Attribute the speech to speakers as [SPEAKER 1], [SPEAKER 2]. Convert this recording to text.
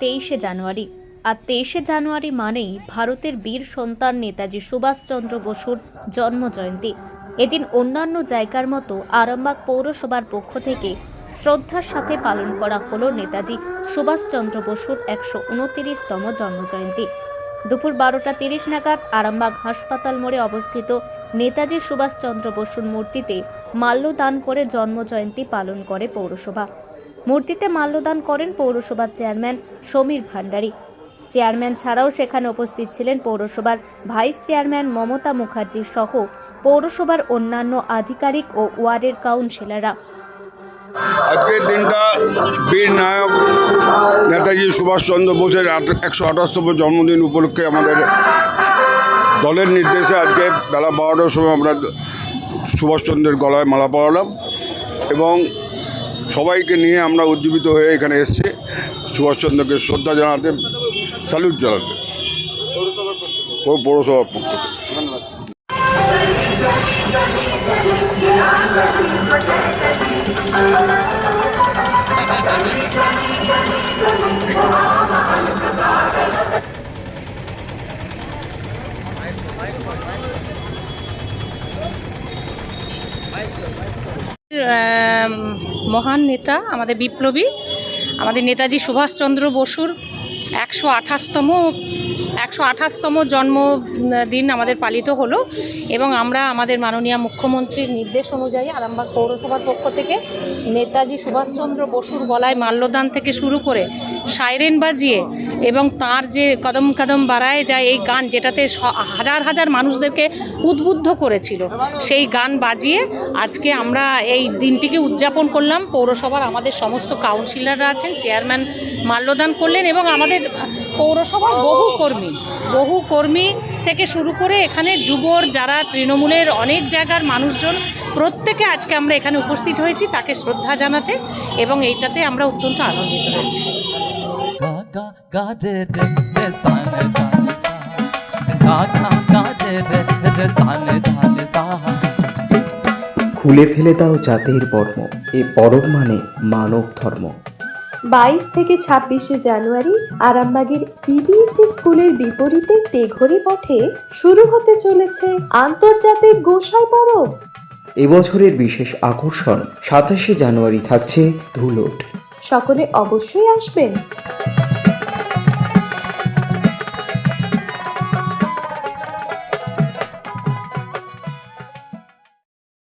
[SPEAKER 1] তেইশে জানুয়ারি। আর তেইশে জানুয়ারি মানেই ভারতের বীর সন্তান নেতাজি সুভাষচন্দ্র বসুর জন্মজয়ন্তী। এদিন অন্যান্য জায়গার মতো আরামবাগ পৌরসভার পক্ষ থেকে শ্রদ্ধার সাথে পালন করা হল নেতাজি সুভাষচন্দ্র বসুর একশো উনতিরিশতম জন্মজয়ন্তী। দুপুর বারোটা তিরিশ নাগাদ আরামবাগ হাসপাতাল মোড়ে অবস্থিত নেতাজি সুভাষচন্দ্র বসুর মূর্তিতে মাল্যদান করে জন্মজয়ন্তী পালন করে পৌরসভা। মূর্তিতে মাল্যদান করেন পৌরসভার চেয়ারম্যান সমীর ভান্ডারী। চেয়ারম্যান ছাড়াও সেখানে উপস্থিত ছিলেন পৌরসভার ভাইস চেয়ারম্যান মমতা মুখার্জি সহ পৌরসভার অন্যান্য আধিকারিক ও ওয়ার্ডের কাউন্সিলররা।
[SPEAKER 2] আজকের দিনটা বীর নায়ক নেতাজি সুভাষচন্দ্র বোসের একশো আঠাশতম জন্মদিন উপলক্ষে আমাদের দলের নির্দেশে আজকে বেলা বারোটার সময় আমরা সুভাষচন্দ্রের গলায় মালা পরালাম এবং সবাইকে নিয়ে আমরা উজ্জীবিত হয়ে এখানে এসেছি। সুভাষচন্দ্রকে শ্রদ্ধা জানাতে স্যালুট জানাতে। পৌর- পৌরসভার পক্ষ থেকে।
[SPEAKER 3] মহান নেতা, আমাদের বিপ্লবী, আমাদের নেতাজি সুভাষচন্দ্র বসুর একশো আঠাশতম একশো আঠাশতম জন্মদিন আমাদের পালিত হলো এবং আমরা আমাদের মাননীয় মুখ্যমন্ত্রীর নির্দেশ অনুযায়ী আরামবাগ পৌরসভার পক্ষ থেকে নেতাজি সুভাষচন্দ্র বসুর গলায় মাল্যদান থেকে শুরু করে সাইরেন বাজিয়ে এবং তার যে কদম কদম বাড়ায় যায় এই গান যেটাতে হাজার হাজার মানুষদেরকে উদ্বুদ্ধ করেছিল, সেই গান বাজিয়ে আজকে আমরা এই দিনটিকে উদযাপন করলাম। পৌরসভার আমাদের সমস্ত কাউন্সিলররা আছেন, চেয়ারম্যান মাল্যদান করলেন এবং আমাদের পৌরসভার বহু কর্মী বহু কর্মী থেকে শুরু করে এখানে যুবর যারা তৃণমূলের অনেক জায়গার মানুষজন প্রত্যেকে আজকে আমরা এখানে উপস্থিত হয়েছি তাকে শ্রদ্ধা জানাতে এবং এইটাতে আমরা অত্যন্ত আনন্দিত হয়েছি।
[SPEAKER 4] খুলে ফেলে দাও জাতির বর্ম এ পরব মানে মানব ধর্ম।
[SPEAKER 5] বাইশ থেকে ছাব্বিশে জানুয়ারি আরামবাগের সিবিএসই স্কুলের বিপরীতে তেঘরি মাঠে শুরু হতে চলেছে আন্তর্জাতিক গোসাই পরব।
[SPEAKER 4] এবছরের বিশেষ আকর্ষণ সাতাশে জানুয়ারি থাকছে ধুলোট।
[SPEAKER 5] সকলে অবশ্যই আসবেন।